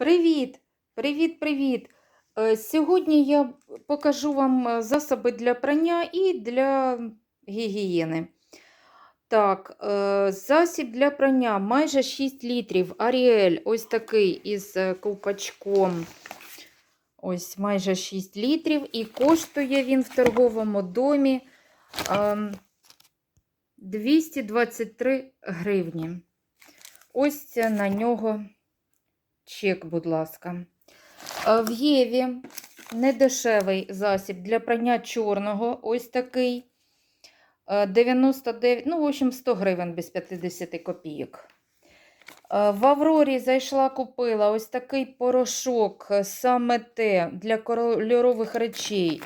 Привіт! Привіт, привіт! Е, Сьогодні я покажу вам е, засоби для прання і для гігієни. Так, е, засіб для прання майже 6 літрів. Аріель, ось такий із ковпачком. Ось майже 6 літрів. І коштує він в торговому домі ем, 223 гривні. Ось на нього чек, будь ласка. Е, В Єві недешевий засіб для прання чорного. Ось такий. Е, 99, ну, в общем, 100 гривень без 50 копійок. Е, В Аврорі зайшла, купила ось такий порошок, е, саме те для кольорових речей.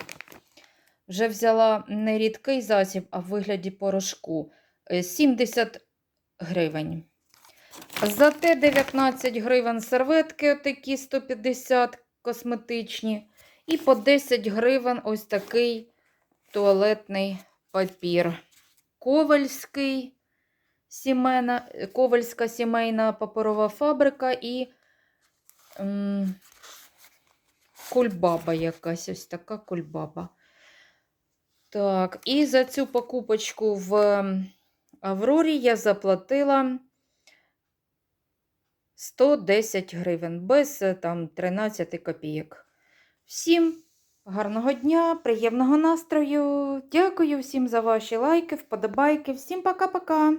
Вже взяла не рідкий засіб, а в вигляді порошку. Е, 70 гривень. Зате 19 гривень серветки, отакі 150 косметичні. І по 10 гривень ось такий туалетний папір. Ковальський, сімейна, Ковальська сімейна паперова фабрика і м, кульбаба якась, ось така кульбаба. Так, і за цю покупочку в Аврорі я заплатила 110 гривень, без е, там 13 копійок. Всім гарного дня, приємного настрою. Дякую всім за ваші лайки, вподобайки. Всім пока-пока.